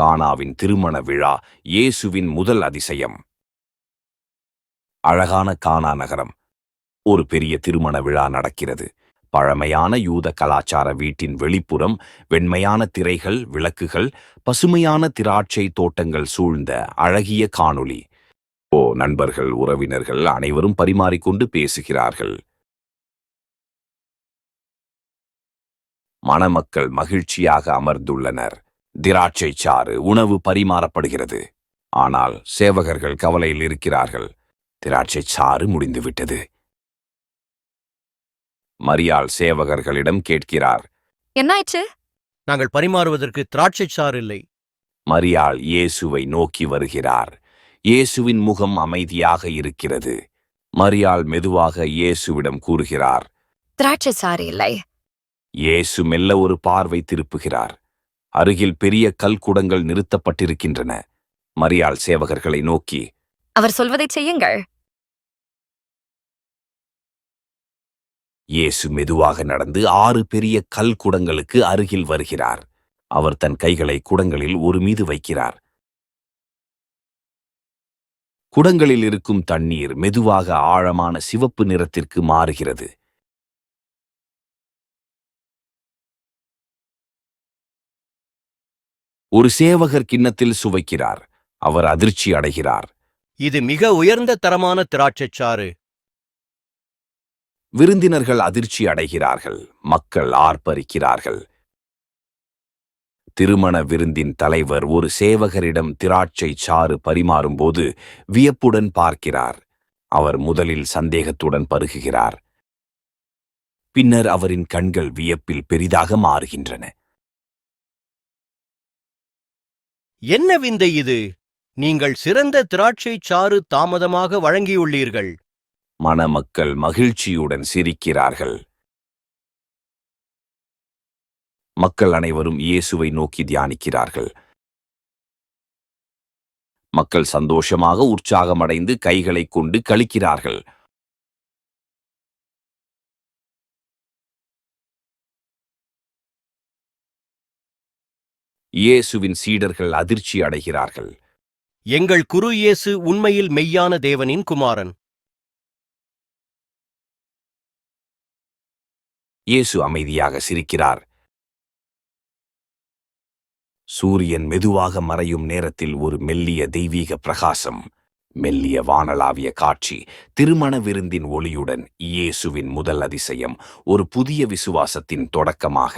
கானாவின் திருமண விழா இயேசுவின் முதல் அதிசயம். அழகான கானா நகரம். ஒரு பெரிய திருமண விழா நடக்கிறது. பழமையான யூத கலாச்சார வீட்டின் வெளிப்புறம் வெண்மையான திரைகள் விளக்குகள் பசுமையான திராட்சை தோட்டங்கள் சூழ்ந்த அழகிய காணொளி. ஓ நண்பர்கள் உறவினர்கள் அனைவரும் பரிமாறிக்கொண்டு பேசுகிறார்கள். மணமக்கள் மகிழ்ச்சியாக அமர்ந்துள்ளனர். திராட்சை சாறு உணவு பரிமாறப்படுகிறது. ஆனால் சேவகர்கள் கவலையில் இருக்கிறார்கள். திராட்சை சாறு முடிந்துவிட்டது. மரியாள் சேவகர்களிடம் கேட்கிறார். என்னாயிற்று? நாங்கள் பரிமாறுவதற்கு திராட்சைச் சாறு இல்லை. மரியாள் இயேசுவை நோக்கி வருகிறார். இயேசுவின் முகம் அமைதியாக இருக்கிறது. மரியாள் மெதுவாக இயேசுவிடம் கூறுகிறார். திராட்சை சாறு இல்லை. இயேசு மெல்ல ஒரு பார்வை திருப்புகிறார். அருகில் பெரிய கல்குடங்கள் நிறுத்தப்பட்டிருக்கின்றன. மரியாள் சேவகர்களை நோக்கி அவர் சொல்வதைச் செய்யுங்கள். இயேசு மெதுவாக நடந்து ஆறு பெரிய கல் குடங்களுக்கு அருகில் வருகிறார். அவர் தன் கைகளை குடங்களில் ஒரு மீது வைக்கிறார். குடங்களில் இருக்கும் தண்ணீர் மெதுவாக ஆழமான சிவப்பு நிறத்திற்கு மாறுகிறது. ஒரு சேவகர் கிண்ணத்தில் சுவைக்கிறார். அவர் அதிர்ச்சி அடைகிறார். இது மிக உயர்ந்த தரமான திராட்சைச் சாறு. விருந்தினர்கள் அதிர்ச்சி அடைகிறார்கள். மக்கள் ஆர்ப்பரிக்கிறார்கள். திருமண விருந்தின் தலைவர் ஒரு சேவகரிடம் திராட்சை சாறு பரிமாறும்போது வியப்புடன் பார்க்கிறார். அவர் முதலில் சந்தேகத்துடன் பருகுகிறார். பின்னர் அவரின் கண்கள் வியப்பில் பெரிதாக மாறுகின்றன. என்ன விந்தை இது? நீங்கள் சிறந்த திராட்சை சாறு தாமதமாக வழங்கியுள்ளீர்கள். மணமக்கள் மகிழ்ச்சியுடன் சிரிக்கிறார்கள். மக்கள் அனைவரும் இயேசுவை நோக்கி தியானிக்கிறார்கள். மக்கள் சந்தோஷமாக உற்சாகமடைந்து கைகளைக் கொண்டு கழிக்கிறார்கள் இயேசுவின் சீடர்கள் அதிர்ச்சி அடைகிறார்கள். எங்கள் குரு இயேசு உண்மையில் மெய்யான தேவனின் குமாரன். இயேசு அமைதியாக சிரிக்கிறார். சூரியன் மெதுவாக மறையும் நேரத்தில் ஒரு மெல்லிய தெய்வீக பிரகாசம் மெல்லிய வானளாவிய காட்சி திருமண விருந்தின் ஒளியுடன் இயேசுவின் முதல் அதிசயம் ஒரு புதிய விசுவாசத்தின் தொடக்கமாக